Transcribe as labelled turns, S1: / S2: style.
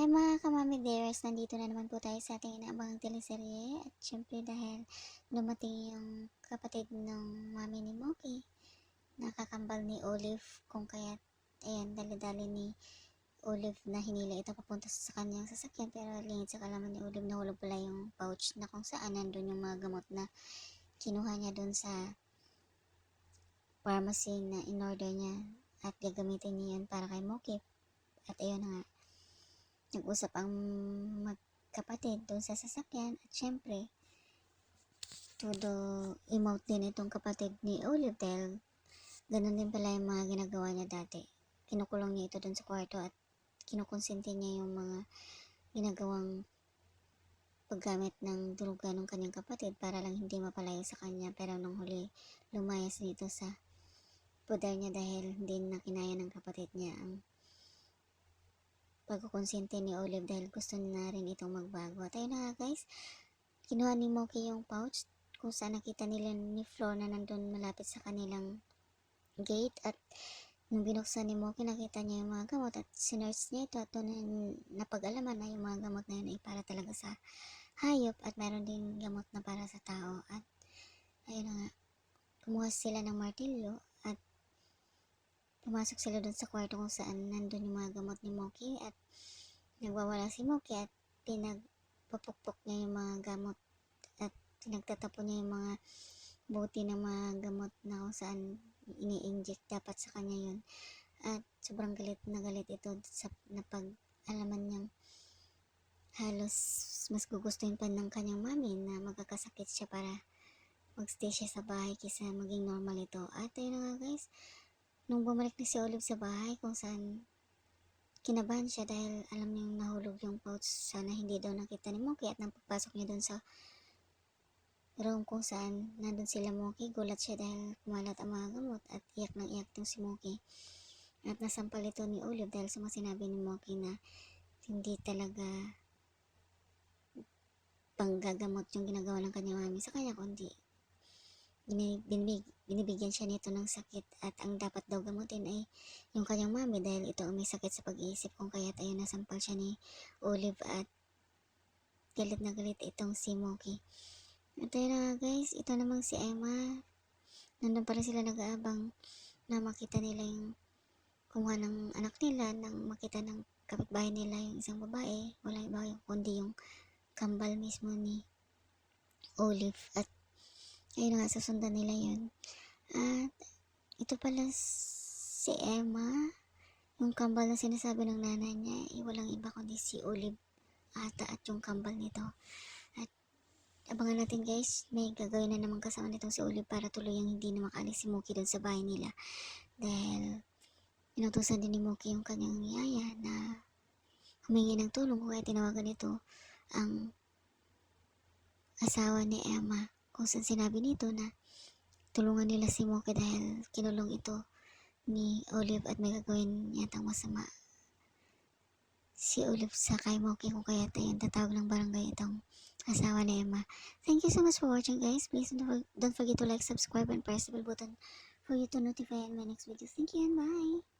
S1: Hi mga kamami dears, nandito na naman po tayo sa ating inaabangang teleserye. At syempre dahil dumating yung kapatid ng mami ni Moki, nakakambal ni Olive kung kaya ayan dali-dali ni Olive na hinila ito papunta sa kanyang sasakyan. Pero lingid sa kalaman ni Olive nahulog pala yung pouch na kung saan nandun yung mga gamot na kinuha niya dun sa pharmacy na in-order niya at gagamitin niya yun para kay Moki. At ayun nga nag-usap ang magkapatid doon sa sasakyan. At syempre todo emote din itong kapatid ni Olive dahil ganun din pala yung mga ginagawa niya dati. Kinukulong niya ito doon sa kwarto at kinukonsinti niya yung mga ginagawang paggamit ng druga ng kanyang kapatid para lang hindi mapalayo sa kanya. Pero nung huli lumayas nito sa poder niya dahil hindi na kinaya ng kapatid niya ang pagkukonsente ni Olive dahil gusto na rin itong magbago. At ayun na nga guys, kinuha ni Moki yung pouch kung saan nakita nila ni Flor na nandun malapit sa kanilang gate. At nung binuksan ni Moki nakita niya yung mga gamot at sinerge niya ito. At doon na napag-alaman na yung mga gamot na yun ay para talaga sa hayop at meron din gamot na para sa tao. At ayun na nga kumuha sila ng martilyo pumasok sila doon sa kwarto kung saan nandun yung mga gamot ni Moki at nagwawala si Moki at pinagpapukpok niya yung mga gamot at pinagtatapon niya yung mga buti ng mga gamot na kung saan ini-inject dapat sa kanya yun. At sobrang galit na galit ito sa napag-alaman niyang halos mas gugustuhin pa ng kanyang mami na magkakasakit siya para magstay siya sa bahay kaysa maging normal ito. At ayun na nga guys nung bumalik na si Olive sa bahay kung saan kinabahan siya dahil alam niyang nahulog yung pouch sana hindi daw nakita ni Moki. At nang pagpasok niya doon sa room kung saan nandun sila Moki gulat siya dahil kumalat ang mga gamot at iyak ng iyak si Moki. At nasampal ito ni Olive dahil sa mga sinabi ni Moki na hindi talaga panggagamot yung ginagawa ng kanyang mami sa kanya kundi binibig, binibigyan siya nito ng sakit at ang dapat daw gamutin ay yung kanyang mami dahil ito ang may sakit sa pag-iisip kung kaya't ayun nasampal siya ni Olive at galit na galit itong si Moki. At ayun na guys, ito namang si Emma. Nandun pa rin sila nag-aabang na makita nila yung kumuha ng anak nila nang makita ng kapitbahay nila yung isang babae. Walang iba yung kundi yung kambal mismo ni Olive at ayun nga susundan nila yun. At ito pala si Emma. Yung kambal na sinasabi ng nanay niya eh, walang iba kundi si Olive ata at yung kambal nito. At abangan natin guys. May gagawin na naman kasama nitong si Olive para tuloy yung hindi na makaalis si Muki doon sa bahay nila. Dahil inutusan din ni Muki yung kanyang yaya na humingi ng tulong kaya tinawagan nito ang asawa ni Emma kung saan sinabi nito na tulungan nila si Moki dahil kinulong ito ni Olive at may gagawin yatang masama si Olive sa kay Moki kung kaya tayo tatawag ng barangay itong asawa ni Emma. Thank you so much for watching guys. Please don't forget to like, subscribe, and press the bell button for you to notify on my next videos. Thank you and bye!